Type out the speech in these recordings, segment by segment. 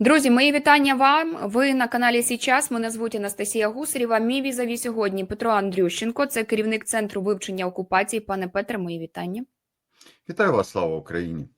Друзі, мої вітання вам. Ви на каналі Січас. Мене звуть Анастасія Гусарєва. Мій візаві сьогодні Петро Андрющенко, це керівник центру вивчення окупації. Пане Петре, мої вітання. Вітаю вас, слава Україні.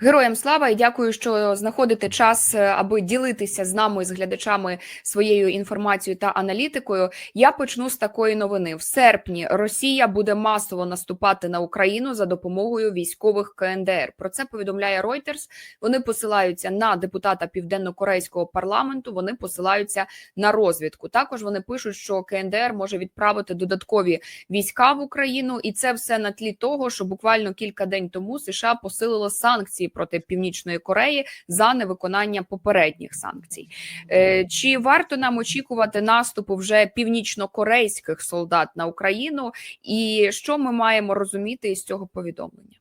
Героям слава і дякую, що знаходите час, е, аби ділитися з нами з глядачами своєю інформацією та аналітикою. Я почну з такої новини: в серпні Росія буде масово наступати на Україну за допомогою військових КНДР. Про це повідомляє Reuters. Вони посилаються на депутата південно-корейського парламенту. Вони посилаються на розвідку. Також вони пишуть, що КНДР може відправити додаткові війська в Україну, і це все на тлі того, що буквально кілька день тому США посилило санкції проти Північної Кореї за невиконання попередніх санкцій. Е, Чи варто нам очікувати наступу вже північно-корейських солдат на Україну? І що ми маємо розуміти із цього повідомлення?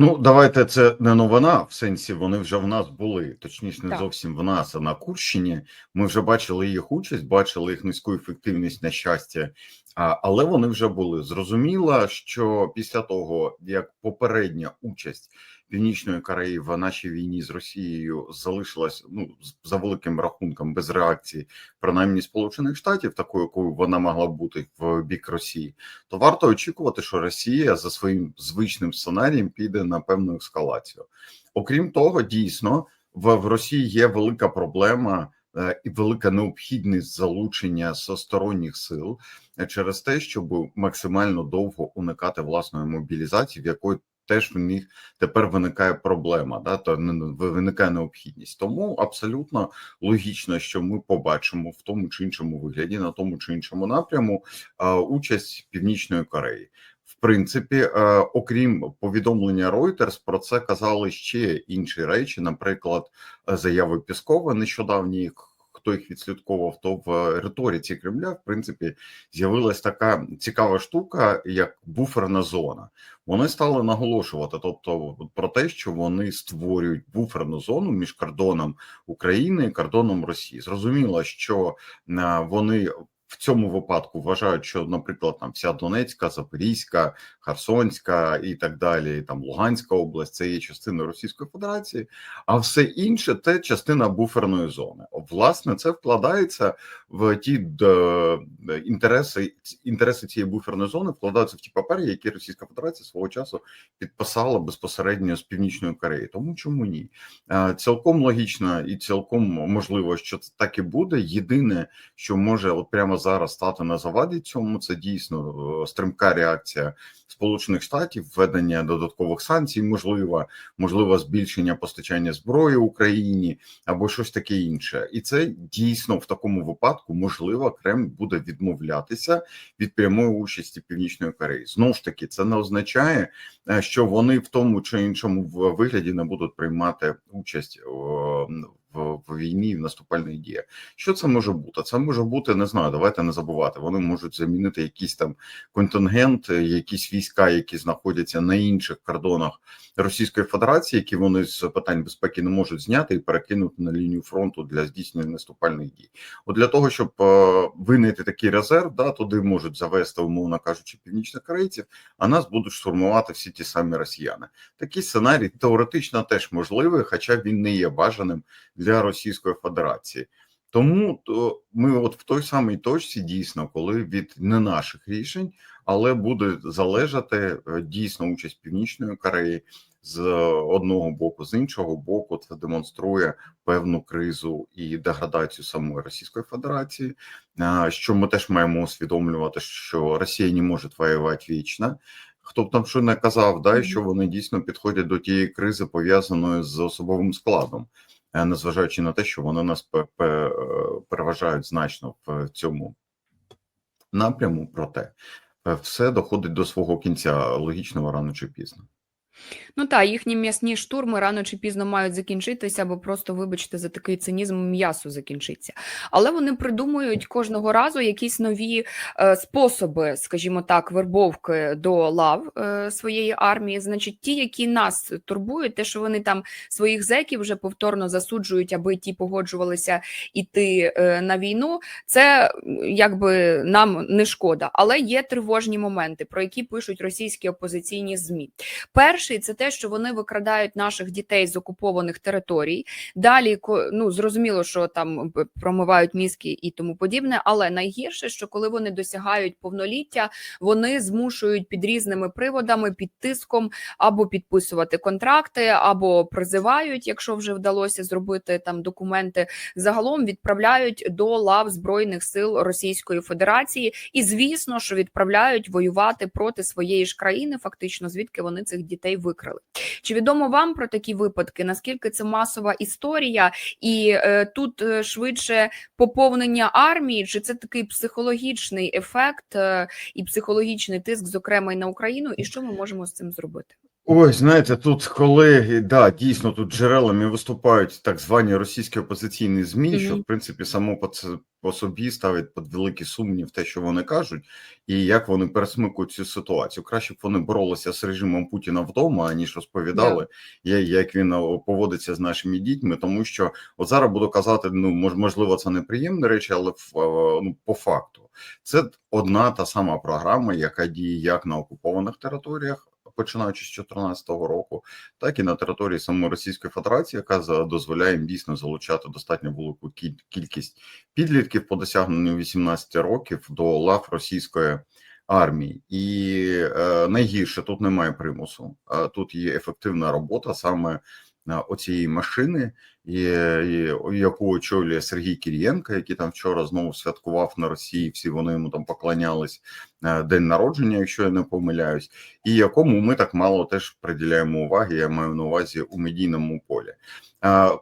Ну, давайте це не новина. В сенсі вони вже в нас були, точніше, не Так. зовсім в нас, а на Курщині. Ми вже бачили їх участь, бачили їх низьку ефективність на щастя, а, але вони вже були. Зрозуміло, що після того, як попередня участь Північної Кореї в нашій війні з Росією залишилась ну за великим рахунком без реакції, принаймні Сполучених Штатів, такою, якою вона могла бути в бік Росії, то варто очікувати, що Росія за своїм звичним сценарієм піде на певну ескалацію. Окрім того, дійсно в, в Росії є велика проблема е, і велика необхідність залучення сторонніх сил е, через те, щоб максимально довго уникати власної мобілізації, в якої теж в них тепер виникає проблема, да то виникає необхідність. Тому абсолютно логічно, що ми побачимо в тому чи іншому вигляді, на тому чи іншому напряму участь Північної Кореї. В принципі, окрім повідомлення Reuters, про це казали ще інші речі, наприклад, заяви Піскова нещодавні. Хто їх відслідковував, то в риториці Кремля, в принципі, з'явилась така цікава штука, як буферна зона. Вони стали наголошувати, тобто про те, що вони створюють буферну зону між кордоном України і кордоном Росії. Зрозуміло, що е, вони в цьому випадку вважають, що, наприклад, там вся Донецька, Запорізька, Херсонська і так далі, там Луганська область, це є частина Російської Федерації, а все інше це частина буферної зони. Власне, це вкладається в ті інтереси, інтереси цієї буферної зони вкладаються в ті папери, які Російська Федерація свого часу підписала безпосередньо з Північної Кореї. Тому чому ні? Е, Цілком логічно і цілком можливо, що це так і буде. Єдине, що може от прямо зараз стати на заваді цьому, це дійсно е, стрімка реакція Сполучених Штатів, введення додаткових санкцій, можливо, можливо, збільшення постачання зброї Україні або щось таке інше. І це дійсно в такому випадку можливо Кремль буде відмовлятися від прямої участі Північної Кореї. Знову ж таки, це не означає, е, що вони в тому чи іншому в- вигляді не будуть приймати участь о, в, війні в наступальних діях. Що це може бути? Це може бути не знаю. Давайте не забувати. Вони можуть замінити якийсь там контингент, е, якісь війська, які знаходяться на інших кордонах Російської Федерації, які вони з питань безпеки не можуть зняти і перекинути на лінію фронту для здійснення наступальних дій. От для того, щоб е, винайти такий резерв, да туди можуть завести, умовно кажучи, північнокорейців, а нас будуть штурмувати всі ті самі росіяни. Такий сценарій теоретично теж можливий, хоча він не є бажаним для Російської Федерації. Тому то ми, от в той самій точці, дійсно, коли від не наших рішень, але буде залежати е, дійсно участь Північної Кореї з одного боку, з іншого боку, це демонструє певну кризу і деградацію самої Російської Федерації. А, Що ми теж маємо усвідомлювати, що Росія не може воювати вічно. Хто б там що не казав, да, і що вони дійсно підходять до тієї кризи, пов'язаної з особовим складом, е, незважаючи на те, що вони нас е, переважають значно в цьому напряму, проте е, все доходить до свого кінця логічного рано чи пізно. Ну та їхні м'ясні штурми рано чи пізно мають закінчитися, або просто, вибачте, за такий цинізм м'ясо закінчиться. Але вони придумують кожного разу якісь нові е, способи, скажімо так, вербовки до лав е, своєї армії. Значить, ті, які нас турбують, те, що вони там своїх зеків вже повторно засуджують, аби ті погоджувалися іти е, на війну. Це якби нам не шкода, але є тривожні моменти, про які пишуть російські опозиційні змі. Перший Перший це те, що вони викрадають наших дітей з окупованих територій. Далі ну зрозуміло, що там промивають мізки і тому подібне. Але найгірше, що коли вони досягають повноліття, вони змушують під різними приводами, під тиском або підписувати контракти, або призивають, якщо вже вдалося зробити там документи. Загалом відправляють до лав збройних сил Російської Федерації, і звісно, що відправляють воювати проти своєї ж країни, фактично звідки вони цих дітей викрали. Чи відомо вам про такі випадки? Наскільки це масова історія, і е, тут е, швидше поповнення армії, чи це такий психологічний ефект е, і психологічний тиск, зокрема і на Україну, і що ми можемо з цим зробити? Ой, знаєте, тут коли да, дійсно тут джерелами виступають так звані російські опозиційні змі, що в принципі само по це по собі ставить під великий сумнів те, що вони кажуть, і як вони пересмикують цю ситуацію. Краще б вони боролися з режимом Путіна вдома, аніж розповідали, я- як він поводиться з нашими дітьми. Тому що от зараз буду казати, ну мож- можливо, це неприємні речі, але ну, по факту це одна та сама програма, яка діє як на окупованих територіях. Починаючи з 2014 року, так і на території самої Російської Федерації, яка дозволяє їм дійсно залучати достатньо велику кіль- кількість підлітків по досягненню 18 років до лав російської армії. І е, найгірше тут немає примусу. А тут є ефективна робота саме е, оцієї машини, і, і, яку очолює Сергій Кір'єнко, який там вчора знову святкував на Росії. Всі вони йому там поклонялись е, день народження, якщо я не помиляюсь, і якому ми так мало теж приділяємо уваги. Я маю на увазі у медійному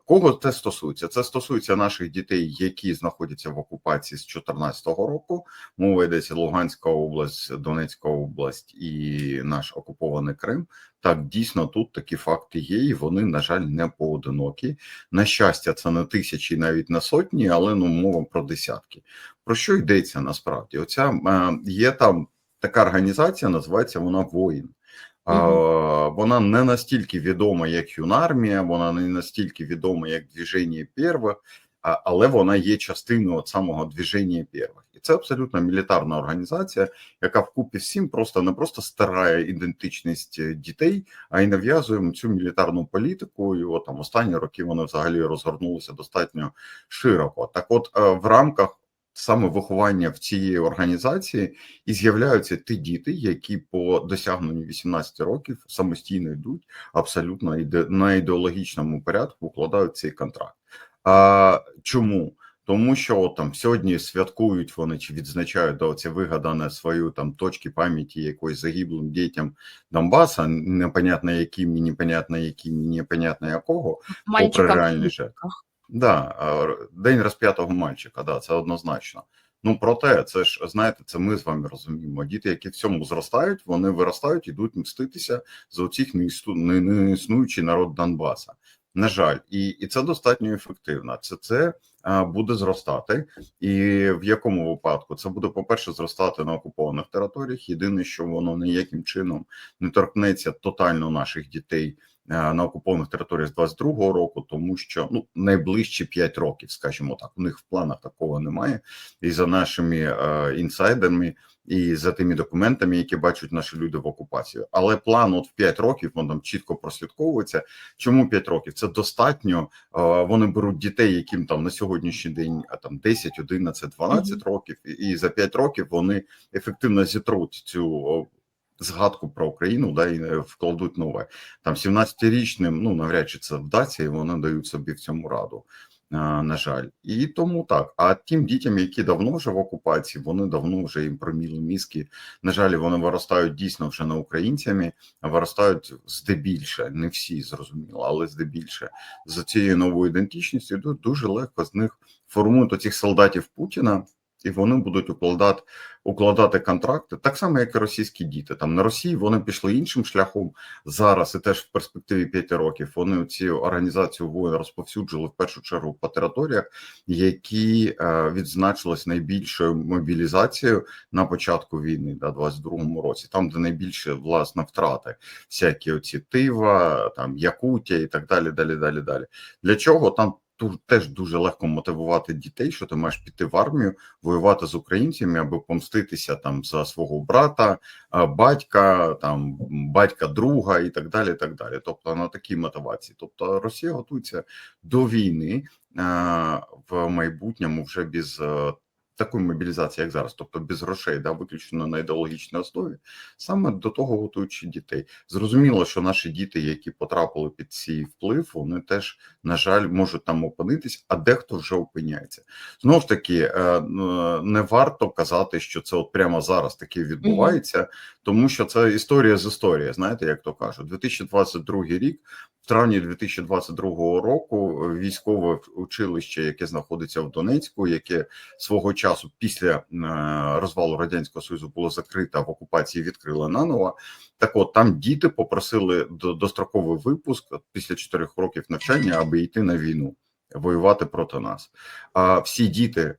Кого це стосується? Це стосується наших дітей, які знаходяться в окупації з 2014 року. Мова йдеться Луганська область, Донецька область і наш окупований Крим. Так, дійсно, тут такі факти є, і вони, на жаль, не поодинокі. На щастя, це не тисячі, навіть не сотні, але ну мова про десятки. Про що йдеться насправді? Оця е, є там така організація, називається вона воїн. Вона не настільки відома, як юнармія, вона не настільки відома, як движення первих, але вона є частиною от самого движення первих. І це абсолютно мілітарна організація, яка вкупі всім просто не просто старає ідентичність е, дітей, а й нав'язує цю мілітарну політику. І от там останні роки вони взагалі розгорнулися достатньо широко. Так, от е, в рамках саме виховання в цієї організації і з'являються ті діти, які по досягненню 18 років самостійно йдуть абсолютно іде на ідеологічному порядку, укладають цей контракт. А чому? Тому що от, там сьогодні святкують вони чи відзначають да, це вигадане свою там точки пам'яті якоюсь загиблим дітям Донбаса, непонятно яким, і непонятно яким, і непонятно якого, попри реальний жек. Да, день розп'ятого мальчика, да, це однозначно. Ну проте, це ж знаєте, це ми з вами розуміємо. Діти, які в цьому зростають, вони виростають, ідуть мститися за не- неіснуючий народ Донбаса. На жаль, і, і це достатньо ефективно. Це це буде зростати, і в якому випадку це буде, по-перше, зростати на окупованих територіях. Єдине, що воно ніяким чином не торкнеться тотально наших дітей на окупованих територіях з 22-го року, тому що ну найближчі 5 років, скажімо так, у них в планах такого немає. І за нашими е, інсайдерами, і за тими документами, які бачать наші люди в окупації. Але план от в 5 років він там чітко прослідковується. Чому 5 років? Це достатньо. е, Вони беруть дітей, яким там на сьогоднішній день а там 10, 11, 12 років, і- і за 5 років вони ефективно зітруть цю. Згадку про Україну, да, і е, вкладуть нове там 17-річним, ну навряд чи це вдасться, і вони дають собі в цьому раду. На жаль, і тому так. А тим дітям, які давно вже в окупації, вони давно вже їм проміли мізки. На жаль, вони виростають дійсно вже не українцями, а виростають здебільше, не всі зрозуміло, але здебільше за цією новою ідентичністю ду- дуже легко з них формують оцих солдатів Путіна. І вони будуть укладати укладати контракти так само, як і російські діти. Там на Росії вони пішли іншим шляхом зараз, і теж в перспективі 5 років вони ці організацію воїн розповсюджили в першу чергу по територіях, які е, відзначились найбільшою мобілізацією на початку війни, да, 22-му році, там де найбільше власне втрати, всякі оці Тива, там Якутія і так далі. Далі, далі, далі. Для чого там? Теж дуже легко мотивувати дітей, що ти маєш піти в армію, воювати з українцями, аби помститися там за свого брата, батька, там батька друга і так далі. і так далі. Тобто на такій мотивації. Тобто Росія готується до війни в майбутньому вже без е, такої мобілізації, як зараз, тобто без грошей, да, виключно на ідеологічній основі, саме до того готуючи дітей. Зрозуміло, що наші діти, які потрапили під цей вплив, вони теж, на жаль, можуть там опинитись, а дехто вже опиняється. Знову ж таки, е, не варто казати, що це от прямо зараз таке відбувається, тому що це історія з історії. Знаєте, як то кажуть, 2022 рік. В травні 2022 року е, військове училище, яке знаходиться в Донецьку, яке свого часу після е, розвалу радянського союзу було закрите, а в окупації відкрили наново. Так, от там діти попросили до- достроковий випуск після чотирьох років навчання, аби йти на війну, воювати проти нас. А всі діти,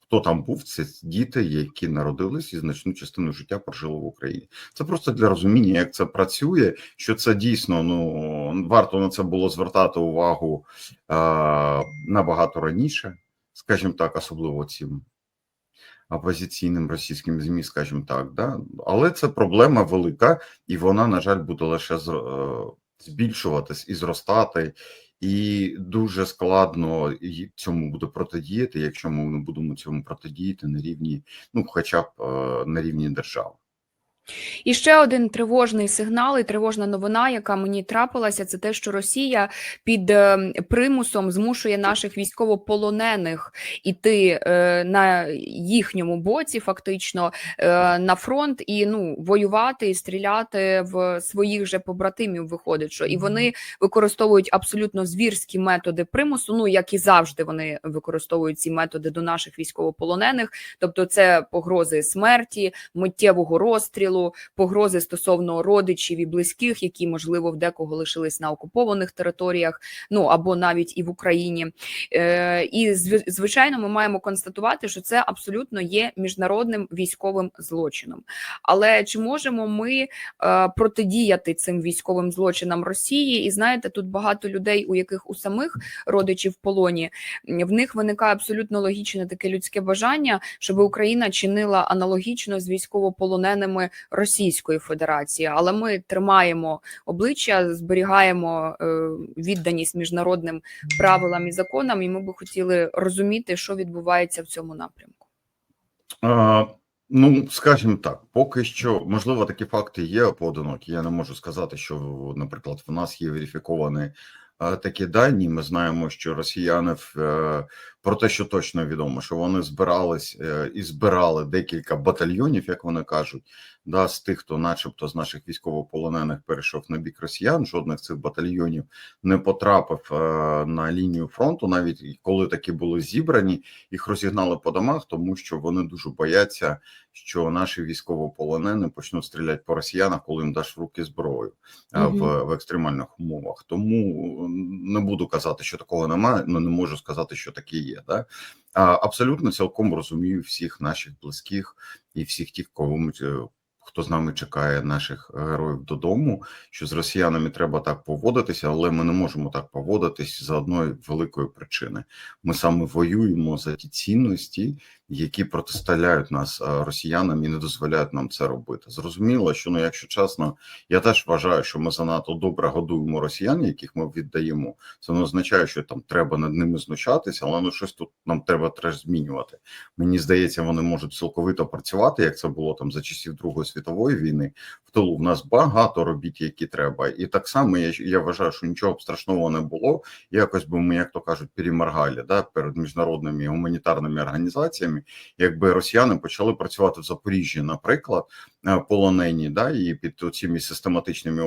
хто там був, це діти, які народились і значну частину життя прожили в Україні. Це просто для розуміння, як це працює. Що це дійсно ну варто на це було звертати увагу е, набагато раніше, скажімо так, особливо цим опозиційним російським змі, скажімо так, да але це проблема велика, і вона, на жаль, буде лише е, збільшуватись і зростати. І дуже складно цьому буде протидіяти, якщо ми не будемо цьому протидіяти на рівні, ну хоча б е, на рівні держави. І ще один тривожний сигнал і тривожна новина, яка мені трапилася, це те, що Росія під е, примусом змушує наших військовополонених іти е, на їхньому боці, фактично е, на фронт і ну воювати і стріляти в своїх же побратимів. Виходить, що і вони використовують абсолютно звірські методи примусу. Ну як і завжди, вони використовують ці методи до наших військовополонених, тобто це погрози смерті, миттєвого розстрілу, погрози стосовно родичів і близьких, які можливо в декого лишились на окупованих територіях, ну або навіть і в Україні. Е, і звичайно, ми маємо констатувати, що це абсолютно є міжнародним військовим злочином. Але чи можемо ми е, протидіяти цим військовим злочинам Росії? І знаєте, тут багато людей, у яких у самих родичів в полоні, в них виникає абсолютно логічне таке людське бажання, щоб Україна чинила аналогічно з військовополоненими Російської Федерації. Але ми тримаємо обличчя, зберігаємо е, відданість міжнародним правилам і законам, і ми би хотіли розуміти, що відбувається в цьому напрямку. А, ну, скажімо так, поки що, можливо, такі факти є поодинокі. Я не можу сказати, що, наприклад, в нас є верифіковані е, такі дані. Ми знаємо, що росіяни в, е, про те, що точно відомо, що вони збирались е, і збирали декілька батальйонів, як вони кажуть, да, з тих, хто, начебто, з наших військовополонених перейшов на бік росіян. Жодних цих батальйонів не потрапив е, на лінію фронту, навіть коли такі були зібрані, їх розігнали по домах, тому що вони дуже бояться, що наші військовополонені почнуть стріляти по росіянах, коли їм даш в руки зброю Мгм. в, в екстремальних умовах. Тому не буду казати, що такого немає, але не можу сказати, що таке є. Да? А, абсолютно цілком розумію всіх наших близьких і всіх тих, е, Хто з нами чекає наших героїв додому, що з росіянами треба так поводитися, але ми не можемо так поводитись за одної великої причини. Ми саме воюємо за ті цінності, які протиставляють нас е, росіянам і не дозволяють нам це робити. Зрозуміло, що ну, якщо чесно, я теж вважаю, що ми занадто добре годуємо росіян, яких ми віддаємо. Це не означає, що там треба над ними знущатися, але ну щось тут нам треба теж змінювати. Мені здається, вони можуть цілковито працювати, як це було там за часів Другої світової війни. В тилу в нас багато робіт, які треба, і так само я, я вважаю, що нічого б страшного не було. Якось би ми, як то кажуть, переморгали да, перед міжнародними гуманітарними організаціями, якби росіяни почали працювати в Запоріжжі, наприклад, полонені, да, і під цими систематичними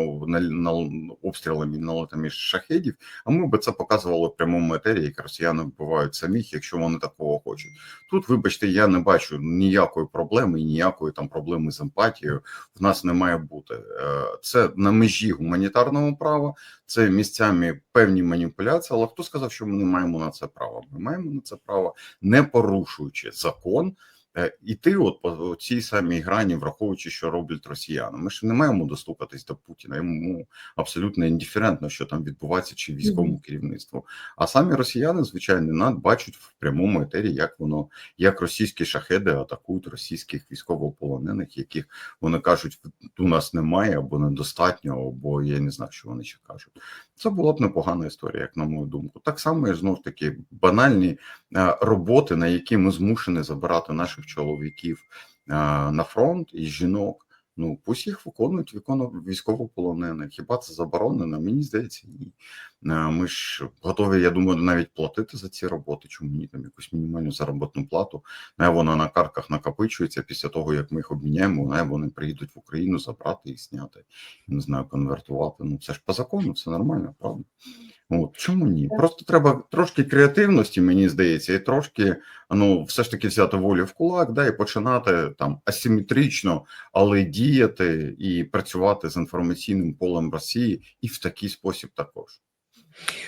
обстрілами, налетами шахедів. А ми би це показували в прямому етері, як росіяни вбивають самих, якщо вони такого хочуть. Тут, вибачте, я не бачу ніякої проблеми, ніякої там проблеми з емпатією в нас не має бути. Е, Це на межі гуманітарного права, це місцями певні маніпуляції. Але хто сказав, що ми не маємо на це право? Ми маємо на це право, не порушуючи закон. Е, іти от по цій самій грані, враховуючи, що роблять росіяни. Ми ж не маємо достукатись до Путіна. Йому абсолютно індиферентно, що там відбувається, чи військовому керівництву. А самі росіяни, звичайно, над бачать в прямому етері, як воно як російські шахеди атакують російських військовополонених, яких вони кажуть, у нас немає або недостатньо, або я не знаю, що вони ще кажуть. Це була б непогана історія, як на мою думку. Так само і знов таки банальні е, роботи, на які ми змушені забирати наших чоловіків е, на фронт і жінок. Ну, пусть їх виконують виконують військовополонених. Хіба це заборонено? Мені здається, ні. Е, Ми ж готові, я думаю, навіть платити за ці роботи. Чому ні там якусь мінімальну заробітну плату? Не вона на картках накопичується після того, як ми їх обміняємо, не вони приїдуть в Україну забрати і зняти, не знаю, конвертувати. Ну це ж по закону, все нормально, правда? От чому ні? Просто треба трошки креативності, мені здається, і трошки ну все ж таки взяти волю в кулак, да, і починати там асиметрично, але діяти і працювати з інформаційним полем Росії і в такий спосіб також.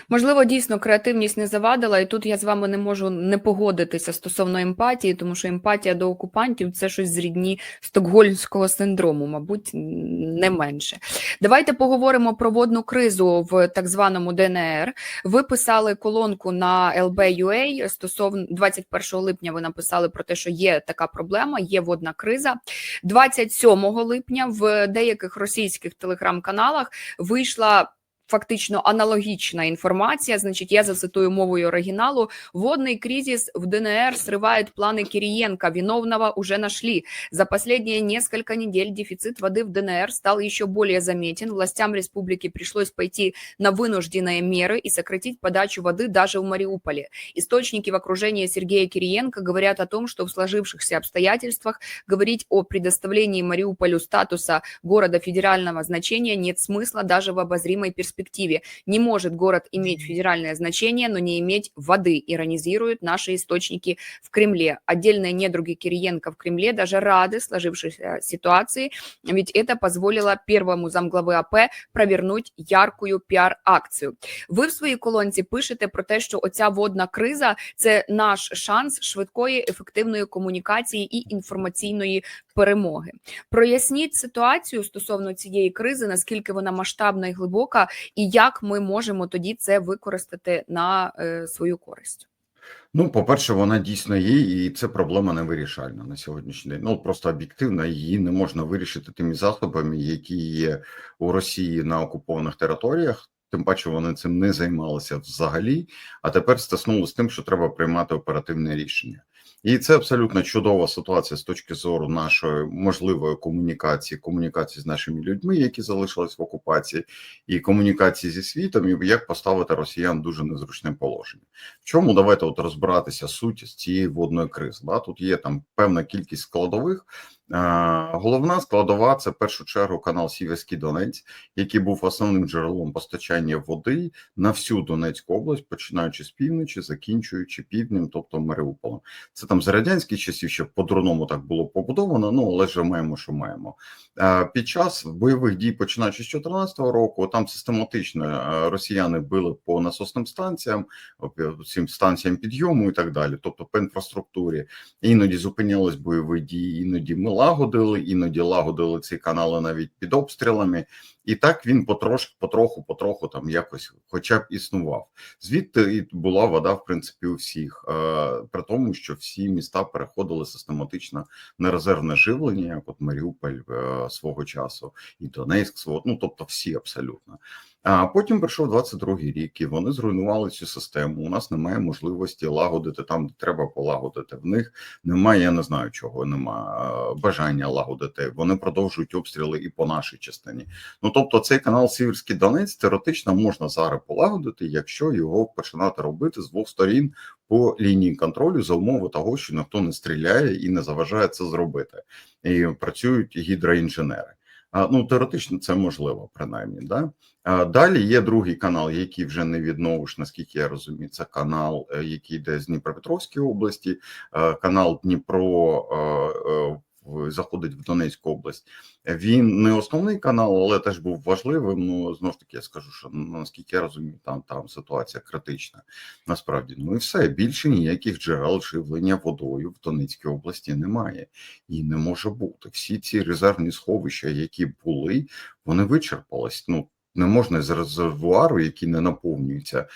Можливо, дійсно креативність не завадила, і тут я з вами не можу не погодитися стосовно емпатії, тому що емпатія до окупантів це щось з рідні стокгольмського синдрому, мабуть, не менше. Давайте поговоримо про водну кризу в так званому ДНР. Ви писали колонку на LB.UA стосовно 21 липня. Ви написали про те, що є така проблема, є водна криза. 27 липня в деяких російських телеграм-каналах вийшла. Фактично аналогічна інформація. Значить, я зацитую мовою оригіналу: водный кризис в ДНР срывает планы Кириенко. Виновного уже нашли. За последние несколько недель дефицит воды в ДНР стал еще более заметен. Властям республики пришлось пойти на вынужденные меры и сократить подачу воды даже в Мариуполе. Источники в окружении Сергея Кириенко говорят о том, что в сложившихся обстоятельствах говорить о предоставлении Мариуполю статуса города федерального значения нет смысла даже в обозримой перспективе. Не может город иметь федеральное значение, но не иметь воды, иронизируют наши источники в Кремле. Отдельные недруги Кириенко в Кремле даже рады сложившейся ситуации, ведь это позволило первому замглавы АП провернуть яркую піар-акцію. Ви в своїй колонці пишете про те, що оця водна криза це наш шанс швидкої ефективної комунікації і інформаційної перемоги. Проясніть ситуацію стосовно цієї кризи, наскільки вона масштабна і глибока, і як ми можемо тоді це використати на е, свою користь. Ну, по-перше, вона дійсно є, і це проблема невирішальна на сьогоднішній день. Ну просто об'єктивно її не можна вирішити тими засобами, які є у Росії на окупованих територіях. Тим паче вони цим не займалися взагалі, а тепер стиснули з тим, що треба приймати оперативне рішення. І це абсолютно чудова ситуація з точки зору нашої можливої комунікації, комунікації з нашими людьми, які залишились в окупації, і комунікації зі світом, і як поставити росіян дуже незручне положення. В чому давайте от розбиратися суть з цієї водної кризи? Да? Тут є там певна кількість складових. А, Головна складова це в першу чергу канал Сіверський Донець, який був основним джерелом постачання води на всю Донецьку область, починаючи з півночі, закінчуючи півднем, тобто Маріуполем. Це там з радянських часів ще по-дурному так було побудовано. Ну але ж маємо, що маємо. Під час бойових дій, починаючи з 2014 року, там систематично росіяни били по насосним станціям, цим станціям підйому і так далі, тобто по інфраструктурі. Іноді зупинялись бойові дії, іноді ми лагодили, іноді лагодили ці канали навіть під обстрілами, і так він потрошки, потроху, потроху там якось, хоча б існував. Звідти і була вода, в принципі, у всіх, е, при тому, що всі міста переходили систематично на резервне живлення, як от Маріуполь е, свого часу, і Донецьк свого, ну тобто всі абсолютно. А потім прийшов 22-й рік, і вони зруйнували цю систему. У нас немає можливості лагодити там, де треба полагодити. В них немає, я не знаю чого, немає бажання лагодити. Вони продовжують обстріли і по нашій частині. Ну тобто, цей канал Сіверський Донець теоретично можна зараз полагодити, якщо його починати робити з двох сторін по лінії контролю за умови того, що ніхто не стріляє і не заважає це зробити. І працюють гідроінженери. Ну, теоретично це можливо, принаймні. Да? Далі є другий канал, який вже не відновиш, наскільки я розумію. Це канал, який йде з Дніпропетровської області, канал Дніпро в- заходить в Донецьку область. Він не основний канал, але теж був важливим. Ну знов ж таки, я скажу, що наскільки я розумію, там там ситуація критична. Насправді, ну і все більше ніяких джерел живлення водою в Донецькій області немає і не може бути. Всі ці резервні сховища, які були, вони вичерпались. Ну не можна з резервуару, який не наповнюється,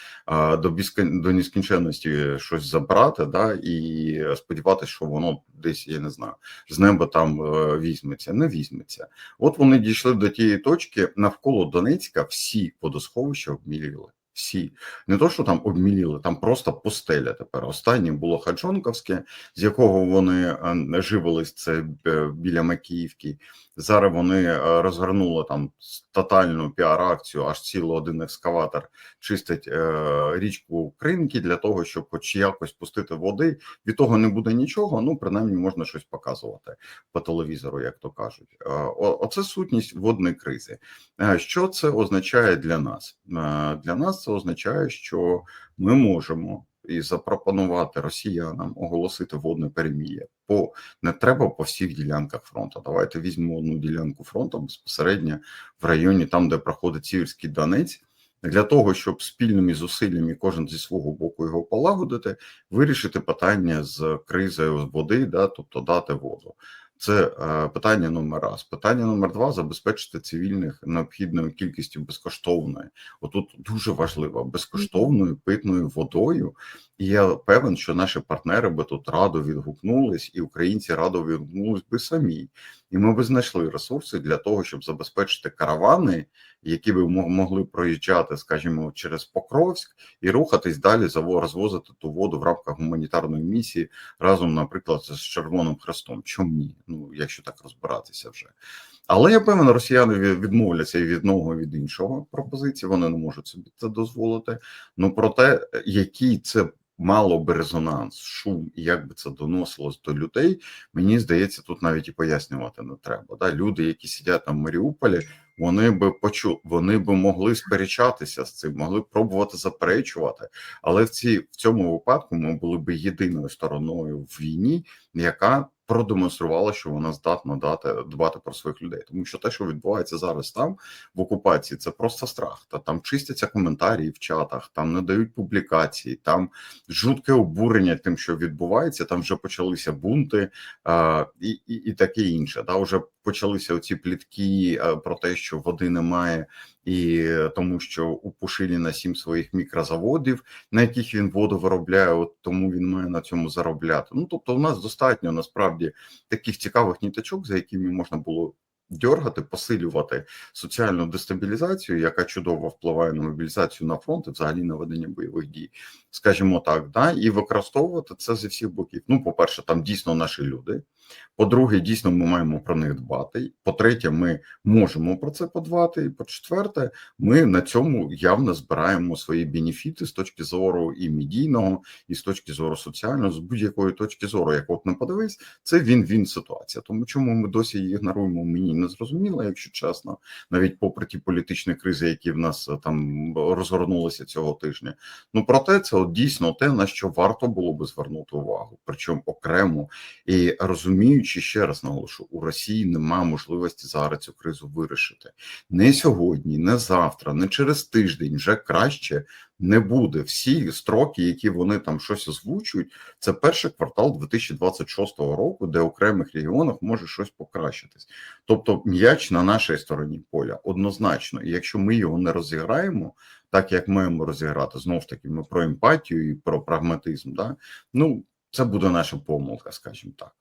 до біскон... до нескінченності щось забрати, да, і сподіватися, що воно десь, я не знаю, з неба там е, візьметься. Не візьметься. От вони дійшли до тієї точки навколо Донецька. Всі водосховища обміліли. Всі не то, що там обміліли, там просто пустеля. Тепер останнє було Хаджонковське, з якого вони е, живились це е, біля Макіївки. Зараз вони е, розгорнули там тотальну піар-акцію, аж цілий один екскаватор чистить е, річку Кринки для того, щоб хоч якось пустити води. Від того не буде нічого. Ну принаймні можна щось показувати по телевізору, як то кажуть. Е, оце сутність водної кризи. Що це означає для нас? Для нас це означає, що ми можемо і запропонувати росіянам оголосити водне перемір'я. По не треба по всіх ділянках фронту. Давайте візьмемо одну ділянку фронту безпосередньо в районі, там де проходить Сіверський Донець. Для того щоб спільними зусиллями кожен зі свого боку його полагодити, вирішити питання з кризою води, да, тобто дати воду. Це е, питання номер раз. Питання номер два забезпечити цивільних необхідною кількістю безкоштовної. Отут дуже важливо безкоштовною питною водою. І я певен, що наші партнери би тут радо відгукнулись, і українці радо відгукнулись би самі. І ми би знайшли ресурси для того, щоб забезпечити каравани, які мо- могли проїжджати, скажімо, через Покровськ і рухатись далі розвозити ту воду в рамках гуманітарної місії разом, наприклад, з Червоним Хрестом. Чому ні? Ну, якщо так розбиратися вже. Але я певен, росіяни відмовляться і від одного, і від іншого пропозиції. Вони не можуть собі це дозволити. Ну проте, який це мало б резонанс, шум і як би це доносилось до людей, мені здається, тут навіть і пояснювати не треба. Да? Люди, які сидять там в Маріуполі, вони би почу, вони би могли сперечатися з цим, могли б пробувати заперечувати. Але в ці в цьому випадку ми були б єдиною стороною в війні, яка продемонструвала, що вона здатна дати дбати про своїх людей, тому що те, що відбувається зараз там в окупації, це просто страх. Та там чистяться коментарі в чатах, там не дають публікації, там жутке обурення тим, що відбувається. Там вже почалися бунти а, і, і, і таке інше. Та вже почалися оці плітки про те, що води немає, і е, тому що у Пушиліна сім своїх мікрозаводів, на яких він воду виробляє, от тому він має на цьому заробляти. Ну тобто, у нас достатньо насправді таких цікавих ніточок, за якими можна було. Дьоргати, посилювати соціальну дестабілізацію, яка чудово впливає на мобілізацію на фронт взагалі на ведення бойових дій, скажімо так, да, і використовувати це зі всіх боків. Ну, по-перше, там дійсно наші люди. По-друге, дійсно, ми маємо про них дбати. По-третє, ми можемо про це подбати. І по-четверте, ми на цьому явно збираємо свої бенефіти з точки зору і медійного, і з точки зору соціального, з будь-якої точки зору, як от не подивись, це він-він ситуація. Тому чому ми досі її ігноруємо, мені не зрозуміло, якщо чесно, навіть попри ті політичні кризи, які в нас е, там розгорнулися цього тижня. Ну проте це от дійсно те, на що варто було би звернути увагу, причому окремо і розуміючи ще раз наголошу, у Росії нема можливості зараз цю кризу вирішити не сьогодні, не завтра, не через тиждень. Вже краще не буде. Всі строки, які вони там щось озвучують, це перший квартал 2026 року, де в окремих регіонах може щось покращитись. Тобто, м'яч на нашій стороні поля однозначно. І якщо ми його не розіграємо, так як маємо розіграти, знову ж таки, ми про емпатію і про прагматизм. Да? Ну це буде наша помилка, скажімо так.